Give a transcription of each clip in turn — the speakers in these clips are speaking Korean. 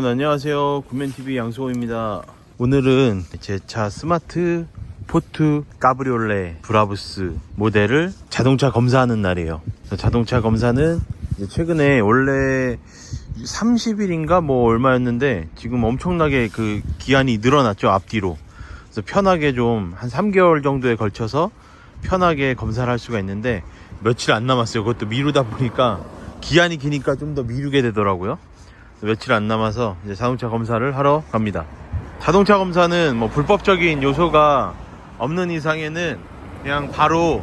여러분 안녕하세요. 구면TV 양소호입니다. 오늘은 제 차 스마트 포트 까브리올레 브라부스 모델을 자동차 검사하는 날이에요. 자동차 검사는 최근에 원래 30일인가 뭐 얼마였는데 지금 엄청나게 그 기한이 늘어났죠 앞뒤로. 그래서 편하게 좀 한 3개월 정도에 걸쳐서 편하게 검사를 할 수가 있는데 며칠 안 남았어요. 그것도 미루다 보니까 기한이 기니까 좀 더 미루게 되더라고요 며칠 안 남아서 이제 자동차 검사를 하러 갑니다. 자동차 검사는 뭐 불법적인 요소가 없는 이상에는 그냥 바로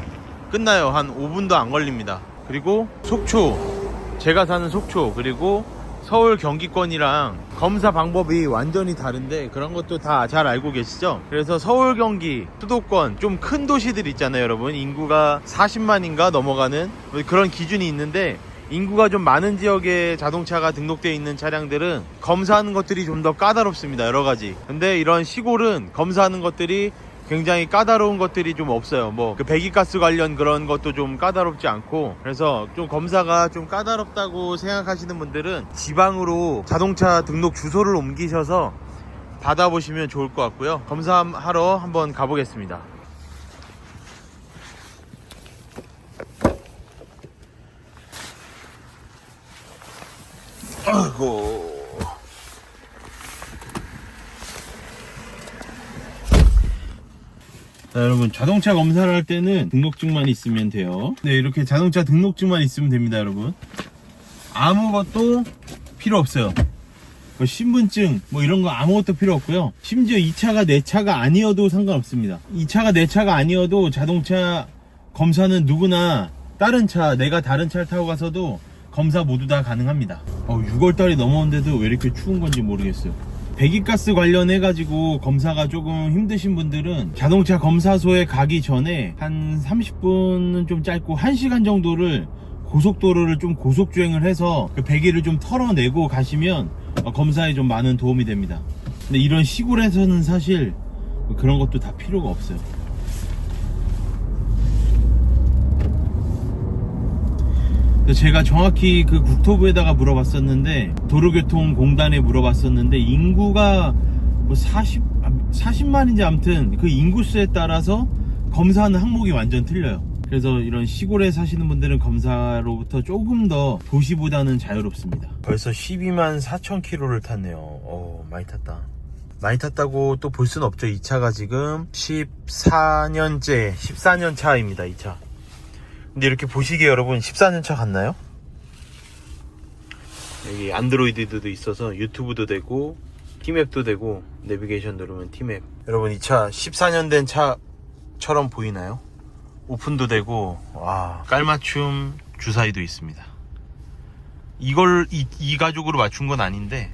끝나요. 한 5분도 안 걸립니다. 그리고 속초, 제가 사는 속초, 그리고 서울 경기권이랑 검사 방법이 완전히 다른데 그런 것도 다 잘 알고 계시죠? 그래서 서울 경기 수도권 좀 큰 도시들 있잖아요, 여러분. 인구가 40만인가 넘어가는 그런 기준이 있는데 인구가 좀 많은 지역에 자동차가 등록되어 있는 차량들은 검사하는 것들이 좀 더 까다롭습니다. 여러 가지. 근데 이런 시골은 검사하는 것들이 굉장히 까다로운 것들이 좀 없어요. 뭐 그 배기가스 관련 그런 것도 좀 까다롭지 않고 그래서 좀 검사가 좀 까다롭다고 생각하시는 분들은 지방으로 자동차 등록 주소를 옮기셔서 받아보시면 좋을 것 같고요. 검사하러 한번 가보겠습니다. 아이고. 자, 여러분 자동차 검사를 할 때는 등록증만 있으면 돼요. 네, 이렇게 자동차 등록증만 있으면 됩니다, 여러분. 아무것도 필요 없어요. 뭐 신분증 뭐 이런 거 아무것도 필요 없고요. 심지어 이 차가 내 차가 아니어도 상관없습니다. 이 차가 내 차가 아니어도 자동차 검사는 누구나 다른 차 내가 다른 차를 타고 가서도 검사 모두 다 가능합니다. 어, 6월달이 넘어온데도 왜 이렇게 추운 건지 모르겠어요. 배기가스 관련해 가지고 검사가 조금 힘드신 분들은 자동차 검사소에 가기 전에 한 30분은 좀 짧고 1시간 정도를 고속도로를 좀 고속 주행을 해서 그 배기를 좀 털어내고 가시면 어, 검사에 좀 많은 도움이 됩니다. 근데 이런 시골에서는 사실 그런 것도 다 필요가 없어요. 그래서 제가 정확히 그 국토부에다가 물어봤었는데 도로교통공단에 물어봤었는데 인구가 뭐 40, 40만인지 아무튼 그 인구수에 따라서 검사하는 항목이 완전 틀려요. 그래서 이런 시골에 사시는 분들은 검사로부터 조금 더 도시보다는 자유롭습니다. 벌써 12만 4천 킬로를 탔네요. 오, 많이 탔다. 많이 탔다고 또 볼 수는 없죠. 이 차가 지금 14년째, 14년 차입니다. 이 차. 근데 이렇게 보시기에 여러분 14년 차 같나요? 여기 안드로이드도 있어서 유튜브도 되고 티맵도 되고 내비게이션 누르면 티맵 여러분 이 차 14년 된 차처럼 보이나요? 오픈도 되고 와 깔맞춤 주사위도 있습니다 이걸 이, 이 가죽으로 맞춘 건 아닌데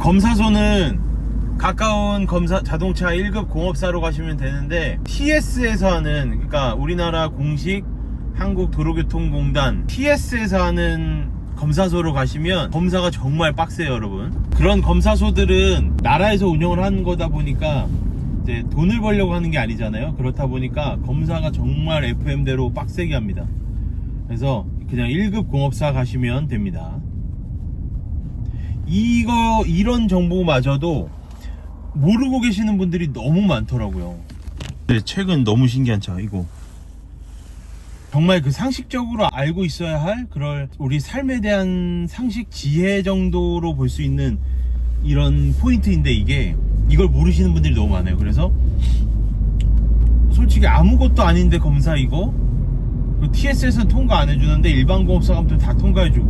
검사소는 가까운 검사 자동차 1급 공업사로 가시면 되는데 TS에서 하는 그러니까 우리나라 공식 한국도로교통공단 TS에서 하는 검사소로 가시면 검사가 정말 빡세요 여러분. 그런 검사소들은 나라에서 운영을 하는 거다 보니까 이제 돈을 벌려고 하는 게 아니잖아요. 그렇다 보니까 검사가 정말 FM대로 빡세게 합니다. 그래서 그냥 1급 공업사 가시면 됩니다. 이거 이런 정보마저도 모르고 계시는 분들이 너무 많더라고요. 네, 최근 너무 신기한 차 이거 정말 그 상식적으로 알고 있어야 할 그럴 우리 삶에 대한 상식 지혜 정도로 볼 수 있는 이런 포인트인데 이게 이걸 모르시는 분들이 너무 많아요. 그래서 솔직히 아무것도 아닌데 검사 이거? TS에서는 통과 안 해주는데 일반 공업사 가면 다 통과해주고.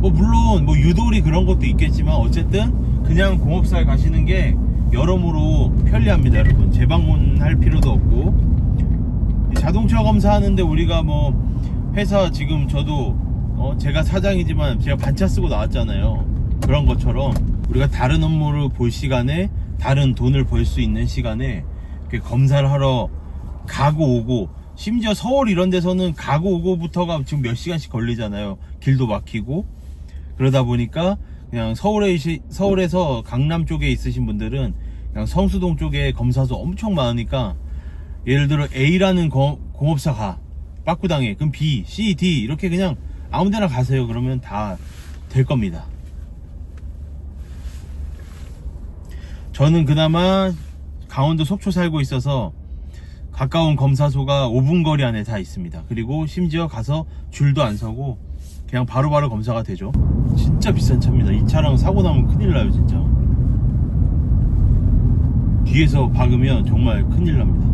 뭐 물론 뭐 유도리 그런 것도 있겠지만 어쨌든 그냥 공업사에 가시는 게 여러모로 편리합니다 여러분. 재방문할 필요도 없고 자동차 검사하는데 우리가 뭐 회사 지금 저도 어 제가 사장이지만 제가 반차 쓰고 나왔잖아요. 그런 것처럼 우리가 다른 업무를 볼 시간에 다른 돈을 벌 수 있는 시간에 검사를 하러 가고 오고 심지어 서울 이런 데서는 가고 오고부터가 지금 몇 시간씩 걸리잖아요. 길도 막히고 그러다 보니까 그냥 서울에 서울에서 강남 쪽에 있으신 분들은 그냥 성수동 쪽에 검사소 엄청 많으니까 예를 들어 A라는 거- 공업사 가 빠꾸당에 그럼 B, C, D 이렇게 그냥 아무데나 가세요 그러면 다 될 겁니다 저는 그나마 강원도 속초 살고 있어서 가까운 검사소가 5분 거리 안에 다 있습니다. 그리고 심지어 가서 줄도 안 서고 그냥 바로바로 검사가 되죠. 진짜 비싼 차입니다. 이 차랑 사고 나면 큰일 나요, 진짜. 뒤에서 박으면 정말 큰일 납니다.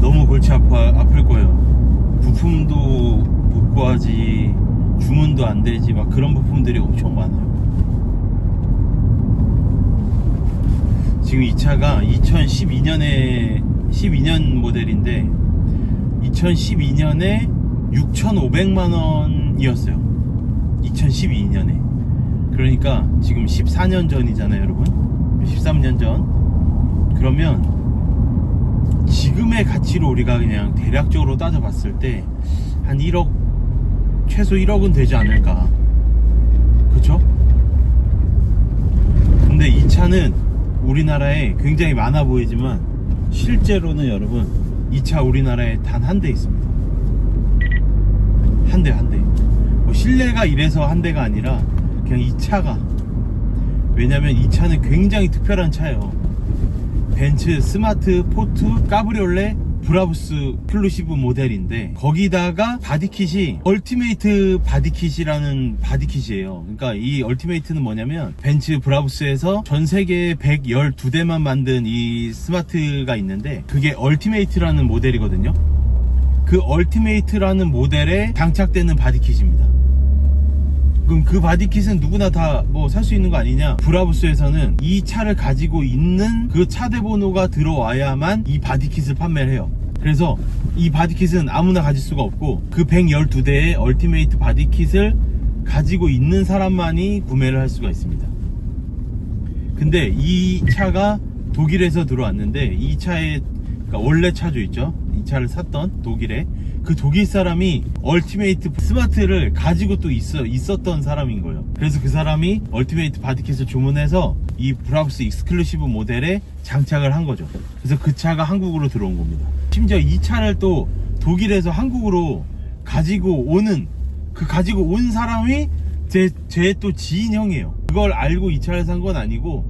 너무 골치 아플 거예요. 부품도 못 구하지, 주문도 안 되지, 막 그런 부품들이 엄청 많아요. 지금 이 차가 2012년에 12년 모델인데 2012년에 6,500만 원이었어요. 2012년에. 그러니까 지금 14년 전이잖아요, 여러분. 13년 전. 그러면 지금의 가치로 우리가 그냥 대략적으로 따져봤을 때 한 1억 최소 1억은 되지 않을까. 그쵸? 근데 이 차는 우리나라에 굉장히 많아 보이지만 실제로는 여러분 이 차 우리나라에 단 한 대 있습니다. 한 대, 한 대. 뭐 실내가 이래서 한 대가 아니라 그냥 이 차가 왜냐면 이 차는 굉장히 특별한 차예요. 벤츠 스마트 포트 까브리올레 브라우스 클루시브 모델인데 거기다가 바디킷이 얼티메이트 바디킷이라는 바디킷이에요. 그러니까 이 얼티메이트는 뭐냐면 벤츠 브라우스에서 전 세계에 112대만 만든 이 스마트가 있는데 그게 얼티메이트라는 모델이거든요. 그 얼티메이트라는 모델에 장착되는 바디킷입니다. 그럼 그 바디킷은 누구나 다 뭐 살 수 있는 거 아니냐? 브라우스에서는 이 차를 가지고 있는 그 차대 번호가 들어와야만 이 바디킷을 판매를 해요. 그래서 이 바디킷은 아무나 가질 수가 없고 그 112대의 얼티메이트 바디킷을 가지고 있는 사람만이 구매를 할 수가 있습니다. 근데 이 차가 독일에서 들어왔는데 이 차의 그러니까 원래 차주 있죠. 이 차를 샀던 독일에 그 독일 사람이 얼티메이트 스마트를 가지고 또 있어 있었던 사람인 거예요. 그래서 그 사람이 얼티메이트 바디킷을 주문해서 이 브라우스 익스클루시브 모델에 장착을 한 거죠. 그래서 그 차가 한국으로 들어온 겁니다. 심지어 이 차를 또 독일에서 한국으로 가지고 오는 그 가지고 온 사람이 제 제 또 지인 형이에요. 그걸 알고 이 차를 산 건 아니고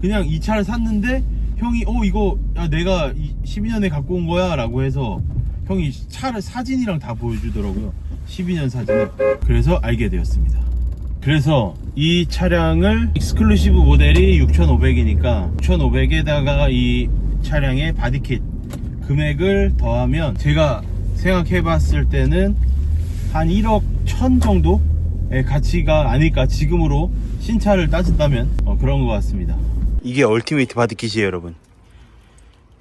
그냥 이 차를 샀는데 형이 어 이거 야 내가 12년에 갖고 온 거야. 라고 해서 형이 차를 사진이랑 다 보여주더라고요. 12년 사진을. 그래서 알게 되었습니다. 그래서 이 차량을 익스클루시브 모델이 6,500이니까 6,500에다가 이 차량의 바디킷 금액을 더하면 제가 생각해 봤을 때는 한 1억 1000 정도의 가치가 아닐까. 지금으로 신차를 따진다면 어, 그런 것 같습니다 이게 얼티메이트 바디킷이에요 여러분.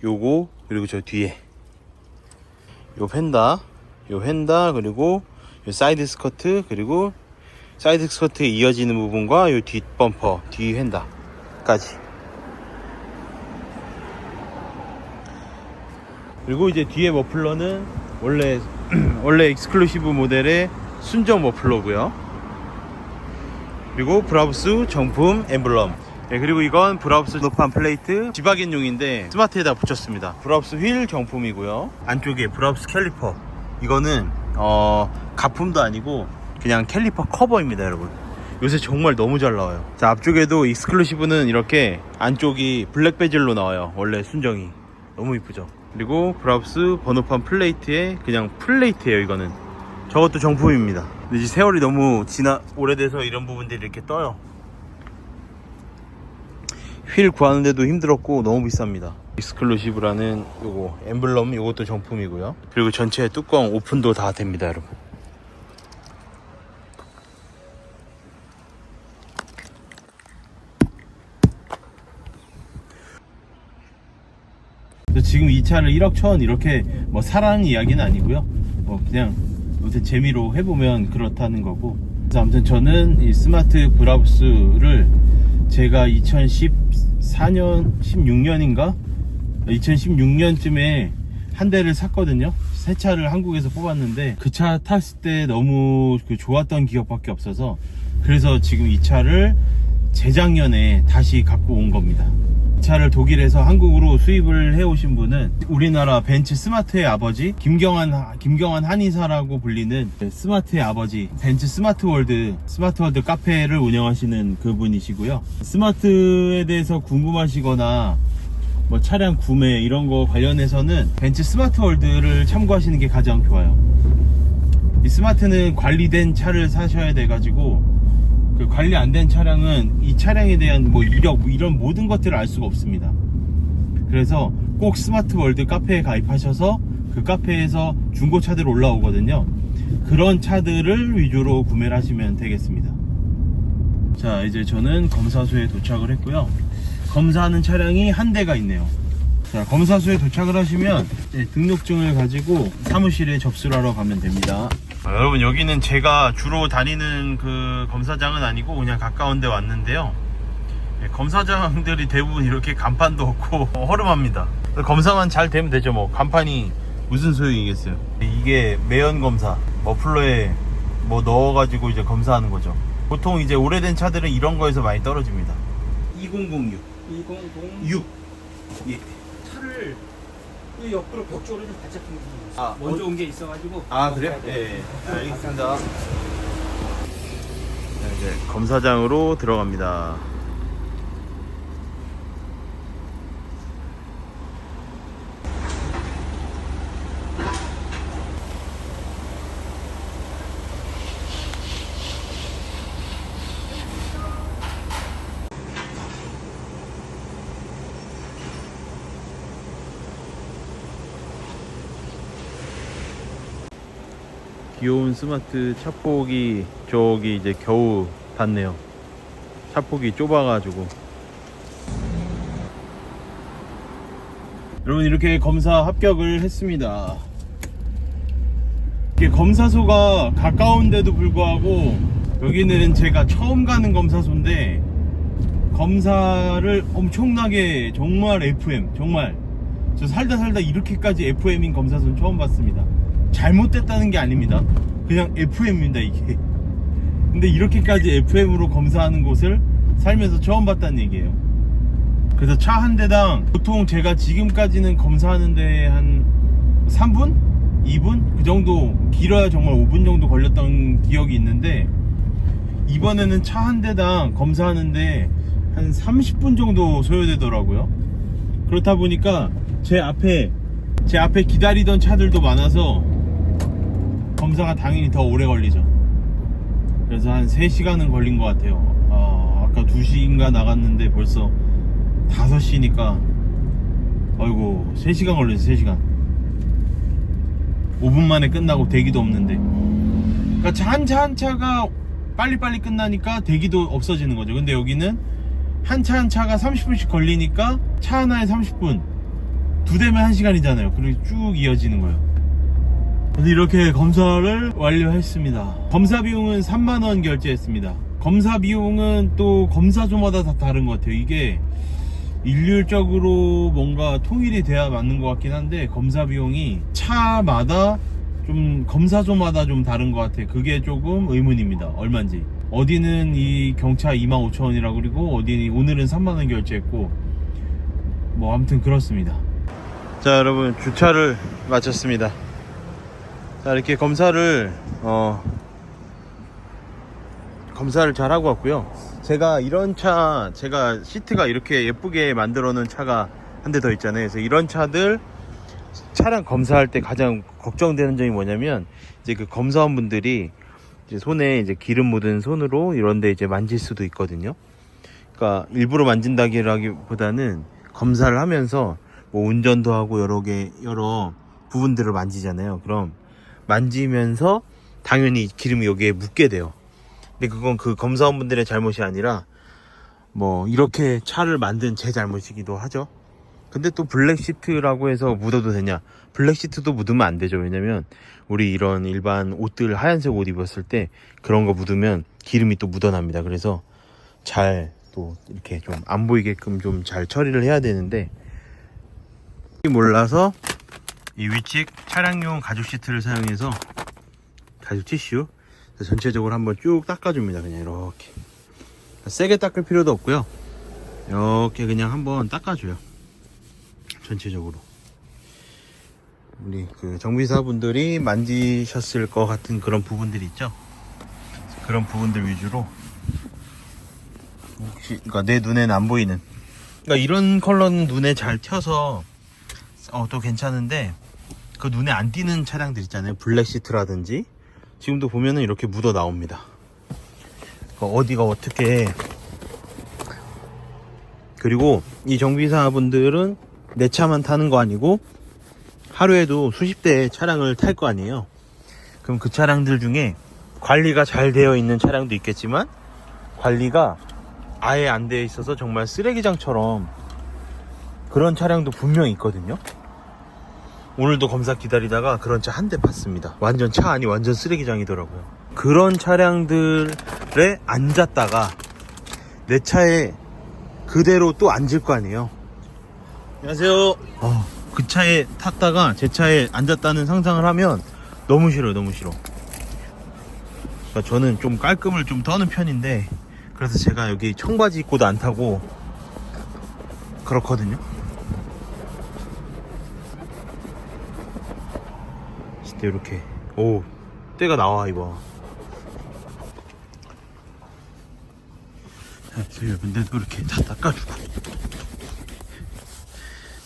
요거 그리고 저 뒤에. 요 펜다 요 펜다 그리고 요 사이드 스커트 그리고 사이드 스커트에 이어지는 부분과 요 뒷 범퍼 뒤 펜다까지. 그리고 이제 뒤에 머플러는 원래 원래 익스클루시브 모델의 순정 머플러고요. 그리고 브라우스 정품 엠블럼 네, 그리고 이건 브라우스 노판 플레이트. 지박인용인데 스마트에다 붙였습니다. 브라우스 휠 경품이고요. 안쪽에 브라우스 캘리퍼. 이거는 어 가품도 아니고 그냥 캘리퍼 커버입니다 여러분. 요새 정말 너무 잘 나와요. 자 앞쪽에도 익스클루시브는 이렇게 안쪽이 블랙 베젤로 나와요. 원래 순정이. 너무 이쁘죠? 그리고 브라우스 번호판 플레이트에 그냥 플레이트예요 이거는. 저것도 정품입니다. 근데 이제 세월이 너무 지나 오래돼서 이런 부분들이 이렇게 떠요 휠 구하는데도 힘들었고 너무 비쌉니다. 익스클루시브라는 요거 엠블럼 요것도 정품이고요. 그리고 전체 뚜껑 오픈도 다 됩니다 여러분. 지금 이 차를 1억 천 이렇게 뭐 사라는 이야기는 아니고요. 뭐 그냥 요새 재미로 해보면 그렇다는 거고. 그래서 아무튼 저는 이 스마트 브라우스를 제가 2014년 16년인가? 2016년쯤에 한 대를 샀거든요. 새 차를 한국에서 뽑았는데 그 차 탔을 때 너무 그 좋았던 기억밖에 없어서 그래서 지금 이 차를 재작년에 다시 갖고 온 겁니다 차를 독일에서 한국으로 수입을 해오신 분은 우리나라 벤츠 스마트의 아버지 김경환 김경환 한의사라고 불리는 스마트의 아버지 벤츠 스마트월드 스마트월드 카페를 운영하시는 그분이시고요. 스마트에 대해서 궁금하시거나 뭐 차량 구매 이런 거 관련해서는 벤츠 스마트월드를 참고하시는 게 가장 좋아요. 이 스마트는 관리된 차를 사셔야 돼가지고 그 관리 안 된 차량은 이 차량에 대한 뭐 이력 뭐 이런 모든 것들을 알 수가 없습니다. 그래서 꼭 스마트 월드 카페에 가입하셔서 그 카페에서 중고차들 올라오거든요. 그런 차들을 위주로 구매를 하시면 되겠습니다. 자, 이제 저는 검사소에 도착을 했고요. 검사하는 차량이 한 대가 있네요. 자, 검사소에 도착을 하시면 이제 등록증을 가지고 사무실에 접수를 하러 가면 됩니다. 아, 여러분 여기는 제가 주로 다니는 그 검사장은 아니고 그냥 가까운 데 왔는데요. 예, 검사장들이 대부분 이렇게 간판도 없고 어, 허름합니다. 검사만 잘 되면 되죠 뭐 간판이 무슨 소용이겠어요. 이게 매연 검사 머플러에 뭐 넣어가지고 이제 검사하는 거죠. 보통 이제 오래된 차들은 이런 거에서 많이 떨어집니다. 2006 200 6 예. 차를 그 옆으로 벽 쪽으로 좀 바짝 거 아, 먼저 온 게 있어가지고 아 그래요? 예, 예. 알겠습니다. 자, 이제 검사장으로 들어갑니다. 귀여운 스마트 차폭이 저기 이제 겨우 닿네요. 차폭이 좁아가지고. 여러분 이렇게 검사 합격을 했습니다. 이게 검사소가 가까운데도 불구하고 여기는 제가 처음 가는 검사소인데 검사를 엄청나게 정말 FM 정말 저 살다 살다 이렇게까지 FM인 검사소는 처음 봤습니다. 잘못됐다는 게 아닙니다. 그냥 FM입니다 이게. 근데 이렇게까지 FM으로 검사하는 곳을 살면서 처음 봤다는 얘기예요. 그래서 차 한 대당 보통 제가 지금까지는 검사하는데 한 3분? 2분? 그 정도 길어야 정말 5분 정도 걸렸던 기억이 있는데 이번에는 차 한 대당 검사하는데 한 30분 정도 소요되더라고요. 그렇다 보니까 제 앞에 제 앞에 기다리던 차들도 많아서 검사가 당연히 더 오래 걸리죠. 그래서 한 3시간은 걸린 것 같아요. 아, 아까 2시인가 나갔는데 벌써 5시니까 아이고 3시간 걸렸어 3시간. 5분 만에 끝나고 대기도 없는데. 그러니까 차 한 차 한 차가 빨리빨리 끝나니까 대기도 없어지는 거죠. 근데 여기는 한 차한 차가 30분씩 걸리니까 차 하나에 30분. 두 대면 1시간이잖아요. 그리고 쭉 이어지는 거예요 이렇게 검사를 완료했습니다 검사 비용은 3만원 결제했습니다 검사 비용은 또 검사소마다 다 다른 것 같아요 이게 일률적으로 뭔가 통일이 돼야 맞는 것 같긴 한데 검사 비용이 차마다 좀 검사소마다 좀 다른 것 같아요. 그게 조금 의문입니다. 얼마인지. 어디는 이 경차 25,000원이라고 그리고 어디는 오늘은 3만원 결제했고 뭐 아무튼 그렇습니다. 자 여러분 주차를 마쳤습니다. 자 이렇게 검사를 어 검사를 잘 하고 왔고요. 제가 이런 차, 제가 시트가 이렇게 예쁘게 만들어 놓은 차가 한 대 더 있잖아요. 그래서 이런 차들 차량 검사할 때 가장 걱정되는 점이 뭐냐면 이제 그 검사원분들이 이제 손에 이제 기름 묻은 손으로 이런데 이제 만질 수도 있거든요. 그러니까 일부러 만진다기보다는 검사를 하면서 뭐 운전도 하고 여러 개 여러 부분들을 만지잖아요. 그럼 만지면서 당연히 기름이 여기에 묻게 돼요. 근데 그건 그 검사원분들의 잘못이 아니라 뭐 이렇게 차를 만든 제 잘못이기도 하죠. 근데 또 블랙 시트라고 해서 묻어도 되냐? 블랙 시트도 묻으면 안 되죠. 왜냐면 우리 이런 일반 옷들 하얀색 옷 입었을 때 그런 거 묻으면 기름이 또 묻어납니다. 그래서 잘 또 이렇게 좀 안 보이게끔 좀 잘 처리를 해야 되는데 몰라서 이 위측 차량용 가죽 시트를 사용해서 가죽 티슈 전체적으로 한번 쭉 닦아줍니다. 그냥 이렇게 세게 닦을 필요도 없고요. 이렇게 그냥 한번 닦아줘요. 전체적으로. 우리 그 정비사분들이 만지셨을 것 같은 그런 부분들 있죠? 그런 부분들 위주로 혹시 그러니까 내 눈에는 안 보이는 그러니까 이런 컬러는 눈에 잘 튀어서 어, 또 괜찮은데 그 눈에 안 띄는 차량들 있잖아요. 블랙 시트라든지. 지금도 보면은 이렇게 묻어 나옵니다. 그 어디가 어떻게. 그리고 이 정비사분들은 내 차만 타는 거 아니고 하루에도 수십 대의 차량을 탈 거 아니에요. 그럼 그 차량들 중에 관리가 잘 되어 있는 차량도 있겠지만 관리가 아예 안 되어 있어서 정말 쓰레기장처럼 그런 차량도 분명히 있거든요. 오늘도 검사 기다리다가 그런 차 한 대 봤습니다. 완전 차 안이 완전 쓰레기장이더라고요. 그런 차량들에 앉았다가 내 차에 그대로 또 앉을 거 아니에요. 안녕하세요. 어, 그 차에 탔다가 제 차에 앉았다는 상상을 하면 너무 싫어요, 너무 싫어. 그러니까 저는 좀 깔끔을 좀 떠는 편인데 그래서 제가 여기 청바지 입고도 안 타고 그렇거든요. 이렇게 오 때가 나와 이거. 근데도 이렇게 다 닦아주고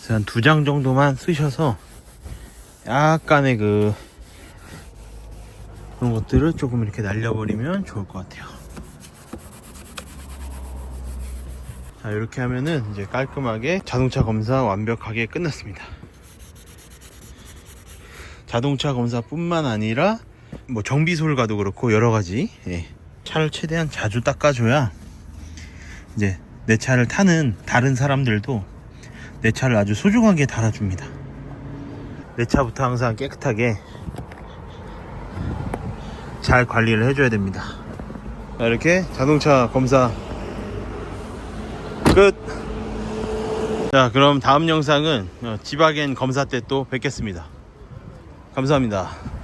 한 두 장 정도만 쓰셔서 약간의 그 그런 것들을 조금 이렇게 날려버리면 좋을 것 같아요. 자, 이렇게 하면은 이제 깔끔하게 자동차 검사 완벽하게 끝났습니다. 자동차 검사뿐만 아니라 뭐 정비솔과도 그렇고 여러 가지 예. 차를 최대한 자주 닦아줘야 이제 내 차를 타는 다른 사람들도 내 차를 아주 소중하게 달아줍니다. 내 차부터 항상 깨끗하게 잘 관리를 해줘야 됩니다. 자, 이렇게 자동차 검사 끝. 자, 그럼 다음 영상은 어, 지바겐 검사 때 또 뵙겠습니다. 감사합니다.